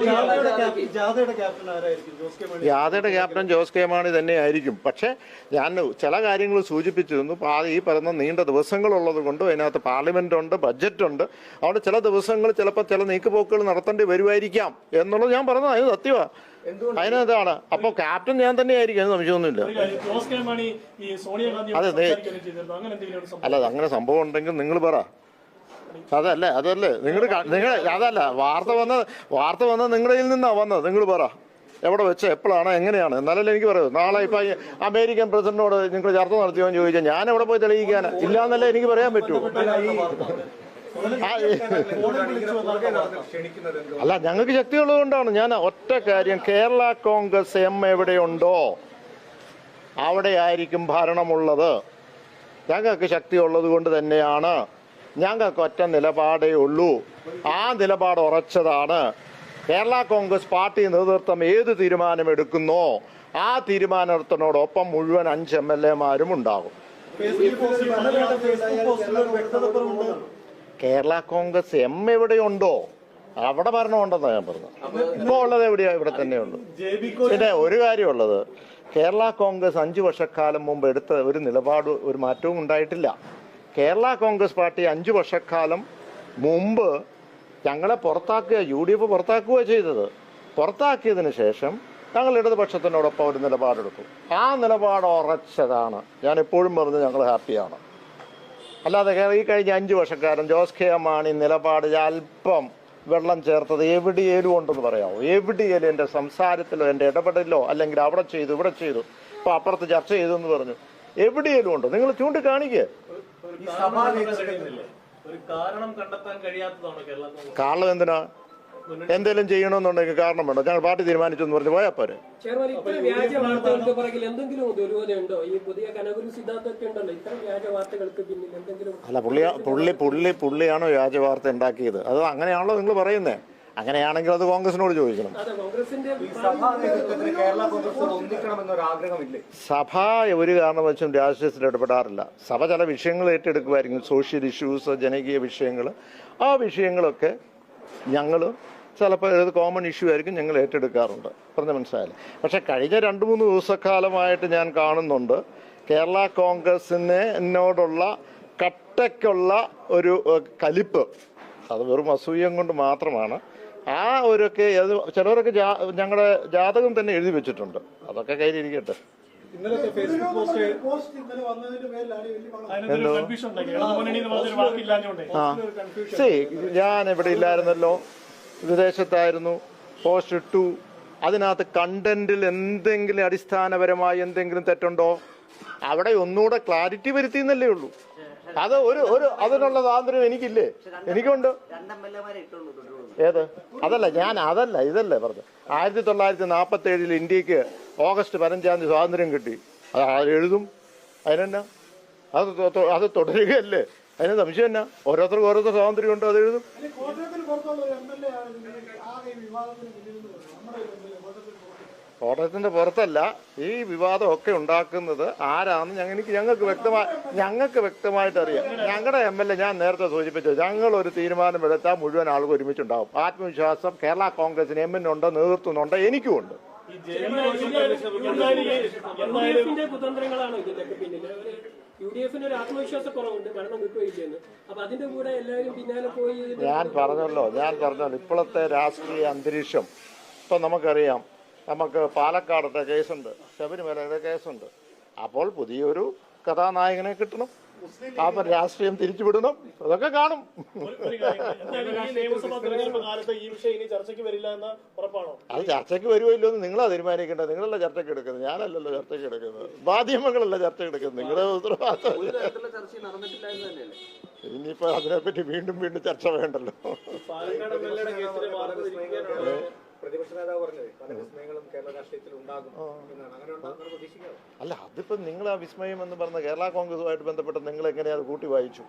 ജാഥയുടെ ക്യാപ്റ്റൻ ആരായിരിക്കും? ജോസ് കെ മാണി. തന്നെ ആയിരിക്കും പക്ഷേ ഞാൻ ചില കാര്യങ്ങൾ സൂചിപ്പിച്ചിരുന്നു. പാ- ഈ പറയുന്ന നീണ്ട ദിവസങ്ങളുള്ളത് കൊണ്ട് അതിനകത്ത് പാർലമെന്റ് ഉണ്ട് ബഡ്ജറ്റ് ഉണ്ട്. അവിടെ ചില ദിവസങ്ങൾ ചിലപ്പോൾ ചില നീക്കുപോക്കുകൾ നടത്തേണ്ടി വരുമായിരിക്കാം എന്നുള്ളത് ഞാൻ പറഞ്ഞത് അത് സത്യമാണ് അതിനകത്താണ്. അപ്പൊ ക്യാപ്റ്റൻ ഞാൻ തന്നെ ആയിരിക്കും അതിന് സംശയമൊന്നുമില്ല. അതെ, ദേ- സംസാരിക്കുകയും ചെയ്തിരുന്നു അങ്ങനെ എന്തെങ്കിലും സംഭവം അല്ല അങ്ങനെ സംഭവം ഉണ്ടെങ്കിൽ നിങ്ങൾ പറ. അതല്ലേ അതല്ലേ. നിങ്ങൾ നിങ്ങൾ അതല്ല. വാർത്ത വന്ന വാർത്ത വന്നത് നിങ്ങളുടെ കയ്യിൽ നിന്നാ വന്നത്. നിങ്ങൾ പറ. എവിടെ വെച്ച് എപ്പോഴാണ് എങ്ങനെയാണ്? എന്നാലല്ലേ എനിക്ക് പറയൂ. നാളെ ഇപ്പൊ അമേരിക്കൻ പ്രസിഡന്റിനോട് നിങ്ങൾ ചർച്ച നടത്തിയോ എന്ന് ചോദിച്ചാൽ ഞാൻ എവിടെ പോയി തെളിയിക്കാൻ? ഇല്ലാന്നല്ലേ എനിക്ക് പറയാൻ പറ്റൂ. അല്ല ഞങ്ങൾക്ക് ശക്തിയുള്ളത് കൊണ്ടാണ്. ഞാൻ ഒറ്റ കാര്യം. കേരള കോൺഗ്രസ് എം എവിടെയുണ്ടോ അവിടെ ആയിരിക്കും ഭരണമുള്ളത്. ഞങ്ങൾക്ക് ശക്തിയുള്ളത് കൊണ്ട് തന്നെയാണ് ഞങ്ങൾക്ക് ഒറ്റ നിലപാടേ ഉള്ളൂ ആ നിലപാട് ഉറച്ചതാണ് കേരള കോൺഗ്രസ് പാർട്ടി നേതൃത്വം ഏത് തീരുമാനമെടുക്കുന്നോ ആ തീരുമാനത്തിനോടൊപ്പം മുഴുവൻ അഞ്ച് എം എൽ എമാരും ഉണ്ടാകും. കേരള കോൺഗ്രസ് എം എവിടെയുണ്ടോ അവിടെ ഭരണമുണ്ടെന്ന് ഞാൻ പറഞ്ഞു ഇപ്പോൾ ഉള്ളത് എവിടെയാ? ഇവിടെ തന്നെയുള്ളൂ. പിന്നെ ഒരു കാര്യമുള്ളത് കേരള കോൺഗ്രസ് അഞ്ചു വർഷക്കാലം മുമ്പ് എടുത്ത ഒരു നിലപാട് ഒരു മാറ്റവും ഉണ്ടായിട്ടില്ല. കേരള കോൺഗ്രസ് പാർട്ടി അഞ്ചു വർഷക്കാലം മുമ്പ് ഞങ്ങളെ പുറത്താക്കുക യു ഡി എഫ് പുറത്താക്കുക ചെയ്തത്. പുറത്താക്കിയതിന് ശേഷം ഞങ്ങൾ ഇടതുപക്ഷത്തിനോടൊപ്പം ഒരു നിലപാടെടുത്തു. ആ നിലപാട് ഉറച്ചതാണ്. ഞാൻ എപ്പോഴും പറഞ്ഞു ഞങ്ങൾ ഹാപ്പിയാണ്. അല്ലാതെ ഈ കഴിഞ്ഞ അഞ്ചു വർഷക്കാരൻ ജോസ് കെ മാണി നിലപാട് അല്പം വെള്ളം ചേർത്തത് എവിടെയേലും ഉണ്ടെന്ന് പറയാമോ? എവിടെയേലും എന്റെ സംസാരത്തിലോ എന്റെ ഇടപെടലിലോ അല്ലെങ്കിൽ അവിടെ ചെയ്തു ഇവിടെ ചെയ്തു ഇപ്പൊ അപ്പുറത്ത് ചർച്ച ചെയ്തു എന്ന് പറഞ്ഞു. എവിടെയേലും ഉണ്ടോ? നിങ്ങൾ ചൂണ്ടിക്കാണിക്കുക കാരണം കണ്ടെത്താൻ ഒരു കാരണം കണ്ടെത്താൻ കഴിയാത്തതാണോ കേരളത്തിൽ കാരണം എന്തിനാ? എന്തെങ്കിലും ചെയ്യണമെന്നുണ്ടെങ്കിൽ കാരണം വേണ്ടോ ഞങ്ങൾ പാർട്ടി തീരുമാനിച്ചു എന്ന് പറഞ്ഞു പോയാൽ പോരെ. ഈ അല്ല പുള്ളി പുള്ളി പുള്ളി പുള്ളിയാണോ വ്യാജ വാർത്ത ഉണ്ടാക്കിയത്? അത് അങ്ങനെയാണല്ലോ നിങ്ങൾ പറയുന്നത് അങ്ങനെയാണെങ്കിൽ അത് കോൺഗ്രസിനോട് ചോദിക്കണം. സഭാ ഒരു കാരണവശം രാഷ്ട്രീയത്തിൽ ഇടപെടാറില്ല. സഭ ചില വിഷയങ്ങൾ ഏറ്റെടുക്കുമായിരിക്കും സോഷ്യൽ ഇഷ്യൂസ് ജനകീയ വിഷയങ്ങൾ. ആ വിഷയങ്ങളൊക്കെ ഞങ്ങൾ ചിലപ്പോൾ ഏത് കോമൺ ഇഷ്യൂ ആയിരിക്കും ഞങ്ങൾ ഏറ്റെടുക്കാറുണ്ട്. പറഞ്ഞ മനസ്സിലായാലും പക്ഷെ കഴിഞ്ഞ രണ്ട് മൂന്ന് ദിവസക്കാലമായിട്ട് ഞാൻ കാണുന്നുണ്ട് കേരള കോൺഗ്രസിനോടുള്ള എന്നോടുള്ള കട്ടയ്ക്കുള്ള ഒരു കലിപ്പ്. അത് വെറും അസൂയം കൊണ്ട് മാത്രമാണ്. ആ ഒരൊക്കെ അത് ചിലവരൊക്കെ ഞങ്ങളുടെ ജാതകം തന്നെ എഴുതി വെച്ചിട്ടുണ്ട്. അതൊക്കെ കയ്യിലിരിക്കട്ടെ. ഞാൻ ഇവിടെ ഇല്ലായിരുന്നല്ലോ. വിദേശത്തായിരുന്നു. പോസ്റ്റ് ഇട്ടു. അതിനകത്ത് കണ്ടന്റിൽ എന്തെങ്കിലും അടിസ്ഥാനപരമായി എന്തെങ്കിലും തെറ്റുണ്ടോ? അവിടെ ഒന്നുകൂടെ ക്ലാരിറ്റി വരുത്തി എന്നല്ലേ ഉള്ളൂ. അത് ഒരു ഒരു അതിനുള്ള സ്വാതന്ത്ര്യം എനിക്കില്ലേ? എനിക്കുണ്ട്. ഏത്? അതല്ല ഞാൻ അതല്ല ഇതല്ലേ പറഞ്ഞു ആയിരത്തി തൊള്ളായിരത്തി നാൽപ്പത്തി ഏഴിൽ ഇന്ത്യയ്ക്ക് ഓഗസ്റ്റ് പതിനഞ്ചാം തീയതി സ്വാതന്ത്ര്യം കിട്ടി. അത് ആര് എഴുതും? അതിനെന്നാ? അത് അത് തുടരുകയല്ലേ? അതിന് സംശയം എന്നാ? ഓരോരുത്തർക്കും ഓരോരുത്തർ സ്വാതന്ത്ര്യം ഉണ്ട് അത് എഴുതും? എം എ എം എ കോട്ടയത്തിന്റെ പുറത്തല്ല ഈ വിവാദമൊക്കെ ഉണ്ടാക്കുന്നത് ആരാന്ന് ഞങ്ങൾ എനിക്ക് ഞങ്ങൾക്ക് വ്യക്തമായി ഞങ്ങൾക്ക് വ്യക്തമായിട്ട് അറിയാം. ഞങ്ങളുടെ എം എൽ എ ഞാൻ നേരത്തെ സൂചിപ്പിച്ചു ഞങ്ങൾ ഒരു തീരുമാനം എടുത്താൽ മുഴുവൻ ആളുകൾ ഒരുമിച്ചുണ്ടാവും. ആത്മവിശ്വാസം കേരള കോൺഗ്രസിന് എമ്മിനുണ്ട് നേതൃത്വമുണ്ട് എനിക്കും ഉണ്ട്. കുതന്ത്രങ്ങളാണ് ഇതിന്റെയൊക്കെ പിന്നിൽ ഒരു യു ഡി എഫിന് ഒരു ആത്മവിശ്വാസക്കുറവുണ്ട് ഭരണം കിട്ടുകയില്ലെന്ന് അപ്പൊ അതിന്റെ കൂടെ എല്ലാവരും പിന്നാലെ പോയി ഞാൻ പറഞ്ഞല്ലോ ഞാൻ പറഞ്ഞല്ലോ ഇപ്പോഴത്തെ രാഷ്ട്രീയ അന്തരീക്ഷം. ഇപ്പൊ നമുക്കറിയാം നമുക്ക് പാലക്കാടത്തെ കേസുണ്ട്. ശബരിമലയുടെ കേസുണ്ട്. അപ്പോൾ പുതിയൊരു കഥാനായകനെ കിട്ടണം. അപ്പം രാഷ്ട്രീയം തിരിച്ചുവിടണം. അതൊക്കെ കാണും. ഒരു കാര്യം എന്തായാലും ഈ നിയമസഭാ തെരഞ്ഞെടുപ്പ് കാലത്ത് ഈ വിഷയം ഇനി ചർച്ചയ്ക്ക് വരില്ല എന്ന് ഉറപ്പാണോ? അത് ചർച്ചയ്ക്ക് വരുമോ ഇല്ലോ എന്ന് നിങ്ങളാ തീരുമാനിക്കേണ്ടത്. നിങ്ങളല്ല ചർച്ചയ്ക്ക് എടുക്കുന്നത്. ഞാനല്ലല്ലോ ചർച്ചയ്ക്ക് എടുക്കുന്നത്. മാധ്യമങ്ങളല്ല ചർച്ച എടുക്കുന്നത്. നിങ്ങളുടെ ഉത്തരവാദിത്തം ഇനിയിപ്പോ അതിനെപ്പറ്റി വീണ്ടും വീണ്ടും ചർച്ച വേണ്ടല്ലോ. പ്രതിപക്ഷ നേതാവ് പറഞ്ഞത് പല വിസ്മയങ്ങളും കേരള രാഷ്ട്രീയത്തിൽ ഉണ്ടാകും എന്നാണ്. അങ്ങനെ ഉണ്ടാകുന്ന പ്രതീക്ഷിക്കാം അല്ല അതിപ്പോ നിങ്ങൾ ആ വിസ്മയം എന്ന് പറഞ്ഞ കേരള കോൺഗ്രസുമായിട്ട് ബന്ധപ്പെട്ട് നിങ്ങൾ എങ്ങനെയാ അത് കൂട്ടി വായിച്ചു?